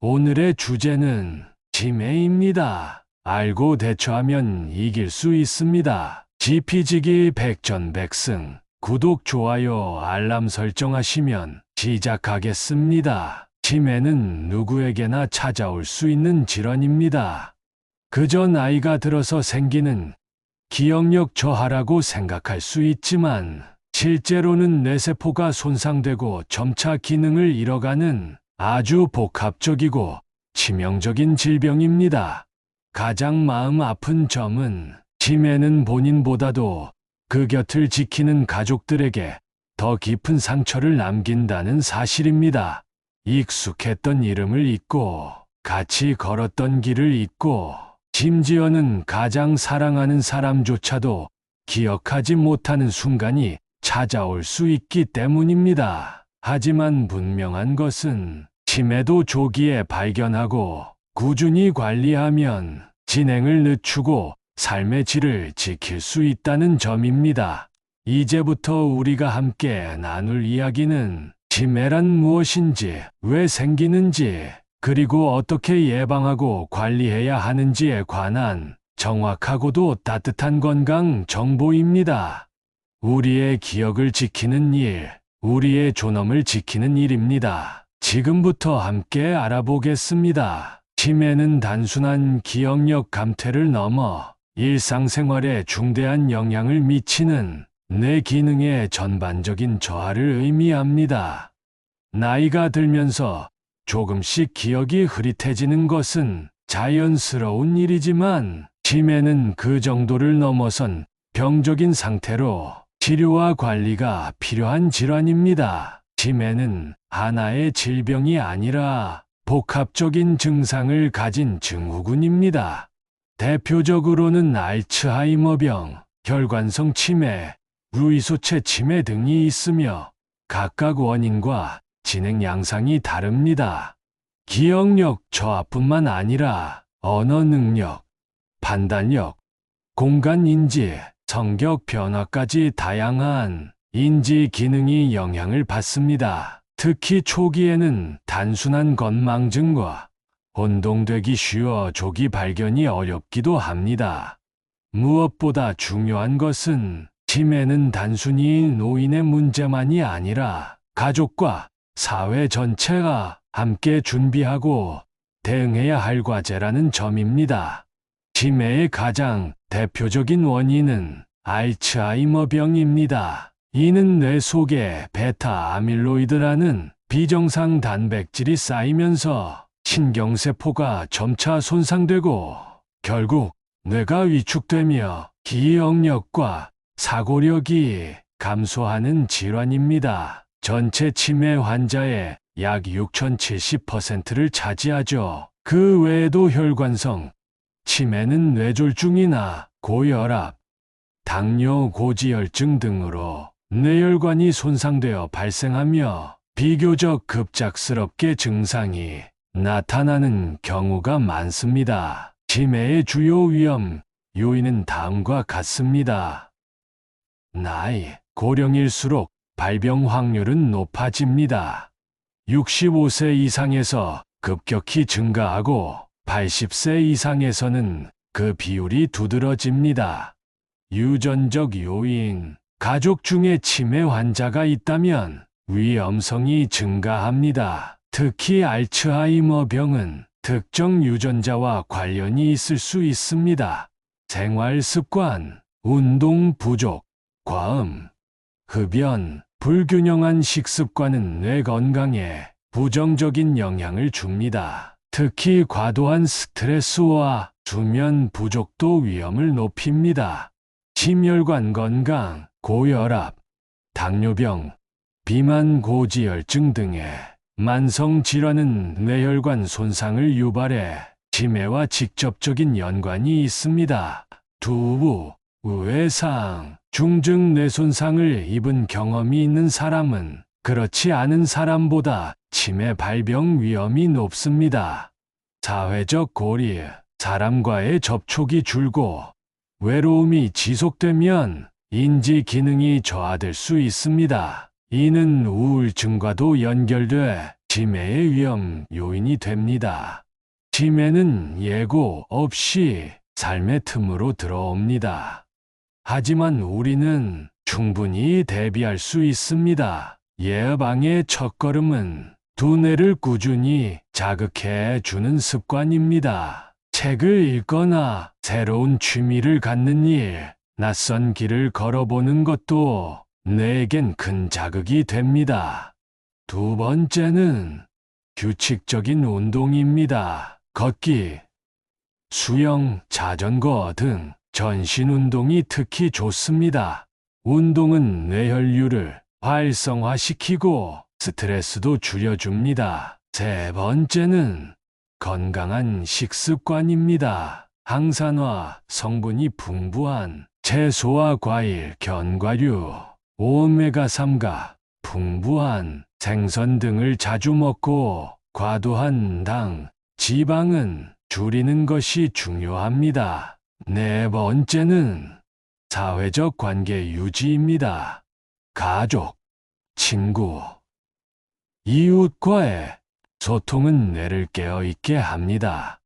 오늘의 주제는 치매입니다. 알고 대처하면 이길 수 있습니다. 지피지기 백전백승. 구독, 좋아요, 알람 설정하시면 시작하겠습니다. 치매는 누구에게나 찾아올 수 있는 질환입니다. 그저 나이가 들어서 생기는 기억력 저하라고 생각할 수 있지만 실제로는 뇌세포가 손상되고 점차 기능을 잃어가는 아주 복합적이고 치명적인 질병입니다. 가장 마음 아픈 점은 치매는 본인보다도 그 곁을 지키는 가족들에게 더 깊은 상처를 남긴다는 사실입니다. 익숙했던 이름을 잊고 같이 걸었던 길을 잊고 심지어는 가장 사랑하는 사람조차도 기억하지 못하는 순간이 찾아올 수 있기 때문입니다. 하지만 분명한 것은 치매도 조기에 발견하고 꾸준히 관리하면 진행을 늦추고 삶의 질을 지킬 수 있다는 점입니다. 이제부터 우리가 함께 나눌 이야기는 치매란 무엇인지, 왜 생기는지, 그리고 어떻게 예방하고 관리해야 하는지에 관한 정확하고도 따뜻한 건강 정보입니다. 우리의 기억을 지키는 일, 우리의 존엄을 지키는 일입니다. 지금부터 함께 알아보겠습니다. 치매는 단순한 기억력 감퇴를 넘어 일상생활에 중대한 영향을 미치는 뇌 기능의 전반적인 저하를 의미합니다. 나이가 들면서 조금씩 기억이 흐릿해지는 것은 자연스러운 일이지만 치매는 그 정도를 넘어선 병적인 상태로 치료와 관리가 필요한 질환입니다. 치매는 하나의 질병이 아니라 복합적인 증상을 가진 증후군입니다. 대표적으로는 알츠하이머병, 혈관성 치매, 루이소체 치매 등이 있으며 각각 원인과 진행 양상이 다릅니다. 기억력 저하뿐만 아니라 언어 능력, 판단력, 공간 인지, 성격 변화까지 다양한 인지 기능이 영향을 받습니다. 특히 초기에는 단순한 건망증과 혼동되기 쉬워 조기 발견이 어렵기도 합니다. 무엇보다 중요한 것은 치매는 단순히 노인의 문제만이 아니라 가족과 사회 전체가 함께 준비하고 대응해야 할 과제라는 점입니다. 치매의 가장 대표적인 원인은 알츠하이머병입니다. 이는 뇌 속에 베타 아밀로이드라는 비정상 단백질이 쌓이면서 신경세포가 점차 손상되고 결국 뇌가 위축되며 기억력과 사고력이 감소하는 질환입니다. 전체 치매 환자의 약 6,070%를 차지하죠. 그 외에도 혈관성, 치매는 뇌졸중이나 고혈압, 당뇨, 고지혈증 등으로 뇌혈관이 손상되어 발생하며 비교적 급작스럽게 증상이 나타나는 경우가 많습니다. 치매의 주요 위험 요인은 다음과 같습니다. 나이, 고령일수록 발병 확률은 높아집니다. 65세 이상에서 급격히 증가하고 80세 이상에서는 그 비율이 두드러집니다. 유전적 요인, 가족 중에 치매 환자가 있다면 위험성이 증가합니다. 특히 알츠하이머 병은 특정 유전자와 관련이 있을 수 있습니다. 생활 습관, 운동 부족, 과음, 흡연, 불균형한 식습관은 뇌 건강에 부정적인 영향을 줍니다. 특히 과도한 스트레스와 수면 부족도 위험을 높입니다. 심혈관 건강, 고혈압, 당뇨병, 비만 고지혈증 등의 만성 질환은 뇌혈관 손상을 유발해 치매와 직접적인 연관이 있습니다. 두부, 우회상, 중증 뇌손상을 입은 경험이 있는 사람은 그렇지 않은 사람보다 치매 발병 위험이 높습니다. 사회적 고리, 사람과의 접촉이 줄고 외로움이 지속되면 인지 기능이 저하될 수 있습니다. 이는 우울증과도 연결돼 치매의 위험 요인이 됩니다. 치매는 예고 없이 삶의 틈으로 들어옵니다. 하지만 우리는 충분히 대비할 수 있습니다. 예방의 첫걸음은 두뇌를 꾸준히 자극해 주는 습관입니다. 책을 읽거나 새로운 취미를 갖는 일, 낯선 길을 걸어보는 것도 뇌에겐 큰 자극이 됩니다. 두 번째는 규칙적인 운동입니다. 걷기, 수영, 자전거 등 전신 운동이 특히 좋습니다. 운동은 뇌혈류를 활성화시키고 스트레스도 줄여줍니다. 세 번째는 건강한 식습관입니다. 항산화 성분이 풍부한 채소와 과일, 견과류, 오메가3가 풍부한 생선 등을 자주 먹고 과도한 당, 지방은 줄이는 것이 중요합니다. 네 번째는 사회적 관계 유지입니다. 가족, 친구, 이웃과의 소통은 뇌를 깨어있게 합니다.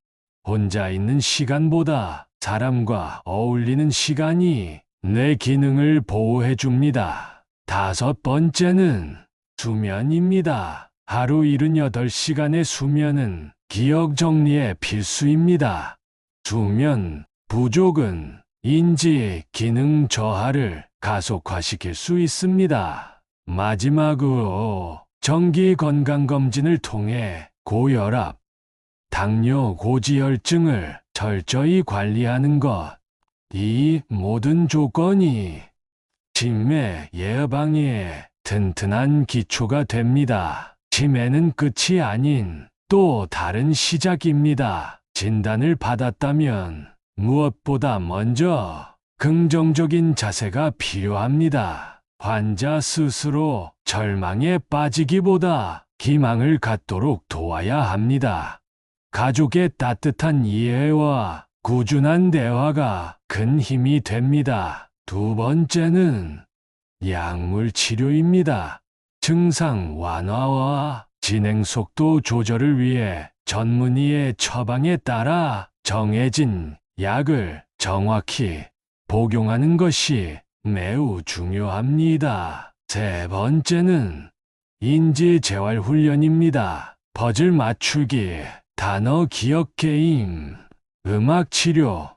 혼자 있는 시간보다 사람과 어울리는 시간이 뇌 기능을 보호해 줍니다. 다섯 번째는 수면입니다. 하루 78시간의 수면은 기억 정리에 필수입니다. 수면 부족은 인지 기능 저하를 가속화시킬 수 있습니다. 마지막으로 정기 건강검진을 통해 고혈압, 당뇨, 고지혈증을 철저히 관리하는 것. 이 모든 조건이 치매 예방에 튼튼한 기초가 됩니다. 치매는 끝이 아닌 또 다른 시작입니다. 진단을 받았다면 무엇보다 먼저 긍정적인 자세가 필요합니다. 환자 스스로 절망에 빠지기보다 기망을 갖도록 도와야 합니다. 가족의 따뜻한 이해와 꾸준한 대화가 큰 힘이 됩니다. 두 번째는 약물 치료입니다. 증상 완화와 진행 속도 조절을 위해 전문의의 처방에 따라 정해진 약을 정확히 복용하는 것이 매우 중요합니다. 세 번째는 인지 재활 훈련입니다. 퍼즐 맞추기, 단어 기억 게임, 음악 치료,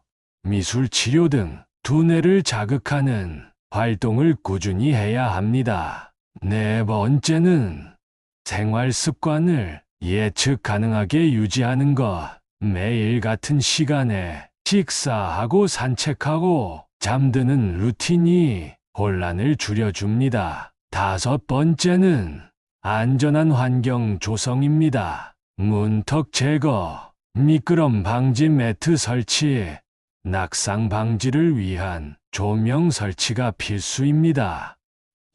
미술 치료 등 두뇌를 자극하는 활동을 꾸준히 해야 합니다. 네 번째는 생활 습관을 예측 가능하게 유지하는 것. 매일 같은 시간에 식사하고 산책하고 잠드는 루틴이 혼란을 줄여줍니다. 다섯 번째는 안전한 환경 조성입니다. 문턱 제거, 미끄럼 방지 매트 설치, 낙상 방지를 위한 조명 설치가 필수입니다.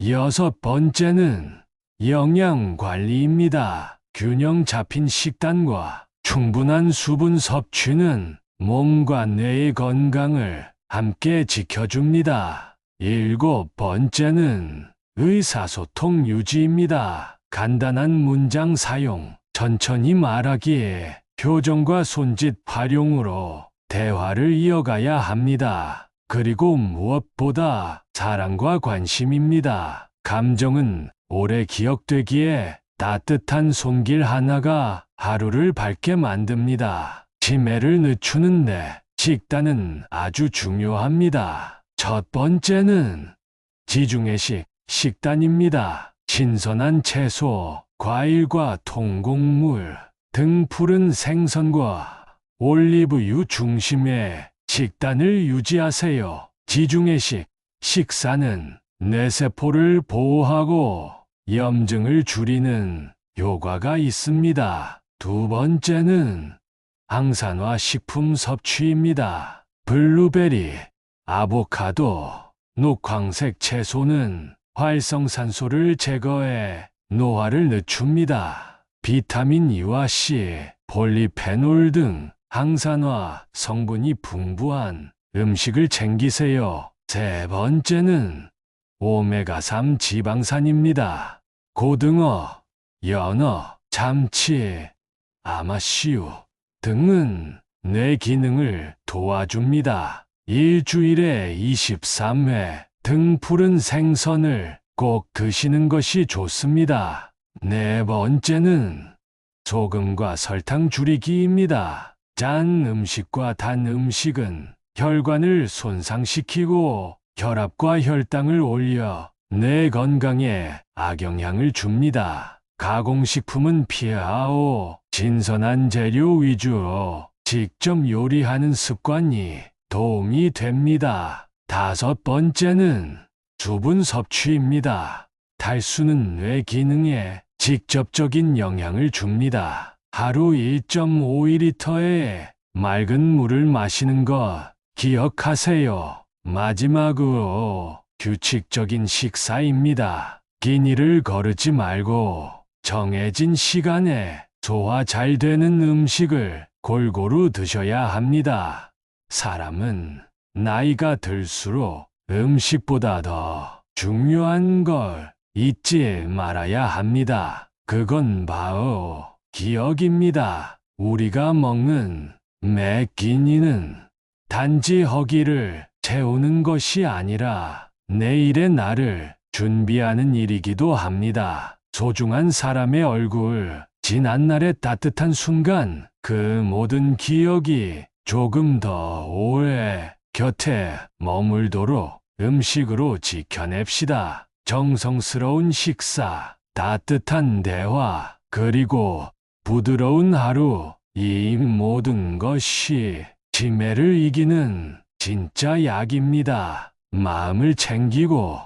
여섯 번째는 영양 관리입니다. 균형 잡힌 식단과 충분한 수분 섭취는 몸과 뇌의 건강을 함께 지켜줍니다. 일곱 번째는 의사소통 유지입니다. 간단한 문장 사용, 천천히 말하기, 표정과 손짓 활용으로 대화를 이어가야 합니다. 그리고 무엇보다 사랑과 관심입니다. 감정은 오래 기억되기에 따뜻한 손길 하나가 하루를 밝게 만듭니다. 치매를 늦추는데 식단은 아주 중요합니다. 첫 번째는 지중해식 식단입니다. 신선한 채소, 과일과 통곡물 등 푸른 생선과 올리브유 중심의 식단을 유지하세요. 지중해식 식사는 뇌세포를 보호하고 염증을 줄이는 효과가 있습니다. 두 번째는 항산화 식품 섭취입니다. 블루베리, 아보카도, 녹황색 채소는 활성산소를 제거해 노화를 늦춥니다. 비타민 E와 C, 폴리페놀 등 항산화 성분이 풍부한 음식을 챙기세요. 세 번째는 오메가3 지방산입니다. 고등어, 연어, 참치, 아마씨유 등은 뇌 기능을 도와줍니다. 일주일에 23회 등 푸른 생선을 꼭 드시는 것이 좋습니다. 네 번째는 소금과 설탕 줄이기입니다. 짠 음식과 단 음식은 혈관을 손상시키고 혈압과 혈당을 올려 뇌 건강에 악영향을 줍니다. 가공식품은 피하오. 신선한 재료 위주로 직접 요리하는 습관이 도움이 됩니다. 다섯 번째는 수분 섭취입니다. 탈수는 뇌 기능에 직접적인 영향을 줍니다. 하루 1.5리터의 맑은 물을 마시는 것 기억하세요. 마지막으로 규칙적인 식사입니다. 긴 일을 거르지 말고 정해진 시간에 소화 잘 되는 음식을 골고루 드셔야 합니다. 사람은 나이가 들수록 음식보다 더 중요한 걸 잊지 말아야 합니다. 그건 바로 기억입니다. 우리가 먹는 매 끼니는 단지 허기를 채우는 것이 아니라 내일의 날을 준비하는 일이기도 합니다. 소중한 사람의 얼굴, 지난날의 따뜻한 순간, 그 모든 기억이 조금 더 오래 곁에 머물도록 음식으로 지켜냅시다. 정성스러운 식사, 따뜻한 대화, 그리고 부드러운 하루, 이 모든 것이 치매를 이기는 진짜 약입니다. 마음을 챙기고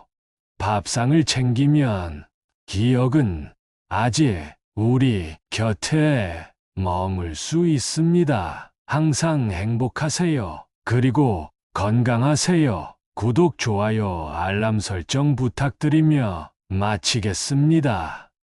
밥상을 챙기면 기억은 아직 우리 곁에 머물 수 있습니다. 항상 행복하세요. 그리고 건강하세요. 구독, 좋아요, 알람 설정 부탁드리며 마치겠습니다.